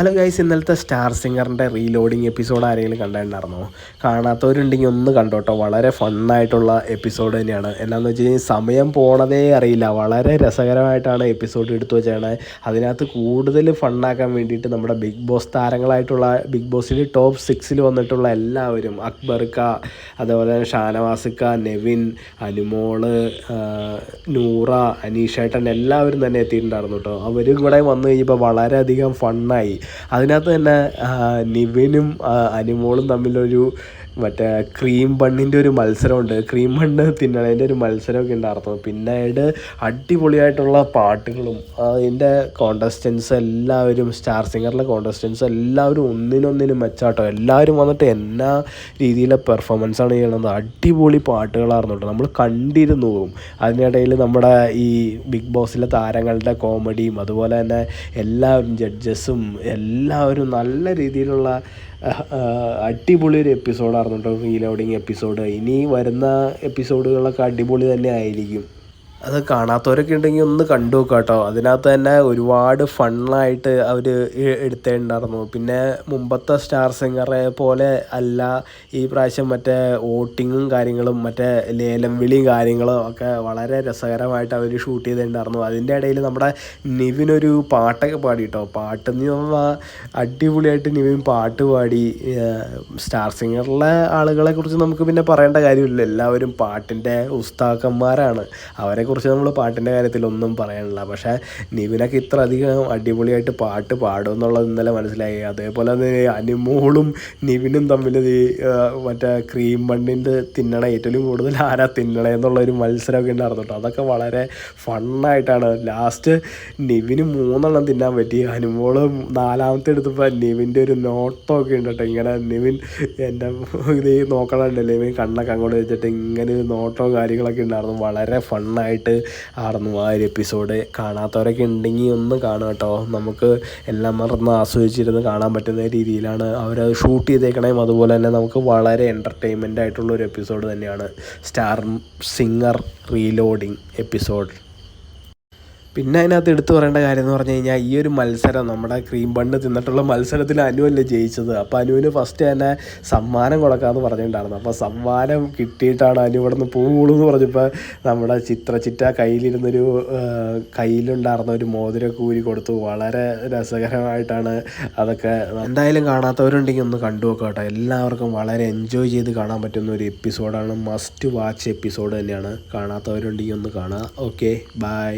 Hello guys ഇന്നലത്തെ star സിംഗറിന്റെ reloading episode ആരെങ്കിലും കണ്ടിട്ടുണ്ടായിരുന്നോ കാണാത്തവരുണ്ടെങ്കിൽ ഒന്ന് കണ്ടോട്ടോ. വളരെ ഫണ്ണായിട്ടുള്ള എപ്പിസോഡ് തന്നെയാണ്. എന്നാന്ന് വെച്ച് കഴിഞ്ഞാൽ സമയം പോണതേ അറിയില്ല. വളരെ രസകരമായിട്ടാണ് എപ്പിസോഡ് എടുത്തു വെച്ചാണ് അതിനകത്ത് കൂടുതൽ ഫണ്ണാക്കാൻ വേണ്ടിയിട്ട് നമ്മുടെ ബിഗ് ബോസ് താരങ്ങളായിട്ടുള്ള ബിഗ് ബോസിൽ ടോപ്പ് സിക്സിൽ വന്നിട്ടുള്ള എല്ലാവരും അക്ബർക്ക അതേപോലെ തന്നെ ഷാനവാസിക്ക നെവിൻ അനുമോൾ നൂറ അനീഷേട്ടൻ എല്ലാവരും തന്നെ എത്തിയിട്ടുണ്ടായിരുന്നു കേട്ടോ. അവരും കൂടെ വന്നു കഴിഞ്ഞപ്പോൾ വളരെയധികം ഫണ്ണായി അതിനകത്ത് തന്നെ നിവിനും അനുമോളും തമ്മിലൊരു മറ്റേ ക്രീം ബണ്ണിന്റെ ഒരു മത്സരമുണ്ട്. ക്രീം ബണ്ണ് തിന്നണതിന്റെ ഒരു മത്സരമൊക്കെ ഉണ്ടായിരുന്നു. പിന്നീട് അടിപൊളിയായിട്ടുള്ള പാട്ടുകളും അതിന്റെ കോണ്ടസ്റ്റൻസ് എല്ലാവരും സ്റ്റാർ സിംഗറിലെ കോണ്ടസ്റ്റൻസ് എല്ലാവരും ഒന്നിനൊന്നിനും മെച്ചാട്ടോ. എല്ലാവരും വന്നിട്ട് എന്നാ രീതിയിലെ പെർഫോമൻസാണ് ചെയ്യണത് അടിപൊളി പാട്ടുകളായിരുന്നു കേട്ടോ. നമ്മൾ കണ്ടിരുന്നു പോകും അതിനിടയിൽ നമ്മുടെ ഈ ബിഗ് ബോസിലെ താരങ്ങളുടെ കോമഡിയും അതുപോലെ തന്നെ എല്ലാവരും ജഡ്ജസും എല്ലാവരും നല്ല രീതിയിലുള്ള അടിപൊളി ഒരു എപ്പിസോഡായിരുന്നു കേട്ടോ റീലോഡിങ് എപ്പിസോഡ് ഇനി വരുന്ന എപ്പിസോഡുകളൊക്കെ അടിപൊളി തന്നെ ആയിരിക്കും. അത് കാണാത്തവരൊക്കെ ഉണ്ടെങ്കിൽ ഒന്ന് കണ്ടു നോക്കുക കേട്ടോ. അതിനകത്ത് തന്നെ ഒരുപാട് ഫണ്ണായിട്ട് അവർ എടുത്തിട്ടുണ്ടായിരുന്നു പിന്നെ മുമ്പത്തെ സ്റ്റാർ സിംഗറെ പോലെ അല്ല ഈ പ്രാവശ്യം മറ്റേ വോട്ടിങ്ങും കാര്യങ്ങളും മറ്റേ ലേലം വിളിയും കാര്യങ്ങളും ഒക്കെ വളരെ രസകരമായിട്ട് അവർ ഷൂട്ട് ചെയ്തിട്ടുണ്ടായിരുന്നു. അതിന്റെ ഇടയിൽ നമ്മുടെ നിവിനൊരു പാട്ടൊക്കെ പാടി കേട്ടോ. പാട്ട് എന്ന് പറഞ്ഞാൽ അടിപൊളിയായിട്ട് നിവിൻ പാട്ട് പാടി. സ്റ്റാർ സിംഗറിലെ ആളുകളെക്കുറിച്ച് നമുക്ക് പിന്നെ പറയേണ്ട കാര്യമില്ല. എല്ലാവരും പാട്ടിന്റെ ഉസ്താക്കന്മാരാണ്. അവരെക്കുറിച്ച് നമ്മൾ പാട്ടിന്റെ കാര്യത്തിലൊന്നും പറയാനില്ല. പക്ഷേ നിവിനൊക്കെ ഇത്ര അധികം അടിപൊളിയായിട്ട് പാട്ട് പാടും എന്നുള്ളത് ഇന്നലെ മനസ്സിലായി. അതേപോലെ തന്നെ അനുമോളും നിവിനും തമ്മിൽ മറ്റേ ക്രീം ബണ്ണിന്റെ തിന്നണ ഏറ്റവും കൂടുതൽ ആരാ തിന്നണേ എന്നുള്ളൊരു മത്സരമൊക്കെ ഉണ്ടായിരുന്നു കേട്ടോ അതൊക്കെ വളരെ ഫണ്ണായിട്ടാണ്. ലാസ്റ്റ് നിവിന് മൂന്നെണ്ണം തിന്നാൻ പറ്റി. അനുമോൾ നാലാമത്തെ എടുത്തപ്പോൾ നിവിന്റെ ഒരു നോട്ടമൊക്കെ ഉണ്ട് കേട്ടോ. ഇങ്ങനെ നിവിൻ എന്റെ ഇത് നോക്കണമല്ലോ നിവിൻ കണ്ണൊക്കെ അങ്ങോട്ട് വെച്ചിട്ട് ഇങ്ങനെ ഒരു നോട്ടവും കാര്യങ്ങളൊക്കെ ഉണ്ടായിരുന്നു. വളരെ ഫണ്ണായിട്ട് ആയിരുന്നു ആ ഒരു എപ്പിസോഡ് കാണാത്തവരൊക്കെ ഉണ്ടെങ്കിൽ ഒന്ന് കാണുക കേട്ടോ. നമുക്ക് എല്ലാം മറന്ന് ആസ്വദിച്ചിരുന്ന് കാണാൻ പറ്റുന്ന രീതിയിലാണ് അവരത് ഷൂട്ട് ചെയ്തേക്കണേയും അതുപോലെ തന്നെ നമുക്ക് വളരെ എന്റർടൈൻമെന്റ് ആയിട്ടുള്ള ഒരു എപ്പിസോഡ് തന്നെയാണ്. സ്റ്റാർ സിംഗർ റീലോഡിങ് എപ്പിസോഡ് പിന്നെ അതിനകത്ത് എടുത്തു പറയേണ്ട കാര്യം എന്ന് പറഞ്ഞു കഴിഞ്ഞാൽ ഈ ഒരു മത്സരം നമ്മുടെ ക്രീം ബണ്ണ് തിന്നിട്ടുള്ള മത്സരത്തിൽ അനുവല്ലേ ജയിച്ചത്. അപ്പോൾ അനുവിന് ഫസ്റ്റ് തന്നെ സമ്മാനം കൊടുക്കാമെന്ന് പറഞ്ഞിട്ടുണ്ടായിരുന്നു. അപ്പോൾ സമ്മാനം കിട്ടിയിട്ടാണ് അനു ഇവിടെ നിന്ന് പോകുള്ളൂ എന്ന് പറഞ്ഞപ്പോൾ നമ്മുടെ ചിത്രച്ചിറ്റ കയ്യിലിരുന്നൊരു ആ, കയ്യിലുണ്ടായിരുന്ന ഒരു മോതിരമൊക്കെ ഊരി കൊടുത്തു. വളരെ രസകരമായിട്ടാണ് അതൊക്കെ എന്തായാലും കാണാത്തവരുണ്ടെങ്കിൽ ഒന്ന് കണ്ടു നോക്കാം എല്ലാവർക്കും വളരെ എൻജോയ് ചെയ്ത് കാണാൻ പറ്റുന്ന ഒരു എപ്പിസോഡാണ് മസ്റ്റ് വാച്ച് എപ്പിസോഡ് തന്നെയാണ്. കാണാത്തവരുണ്ടെങ്കിൽ ഒന്ന് കാണുക ഓക്കെ ബൈ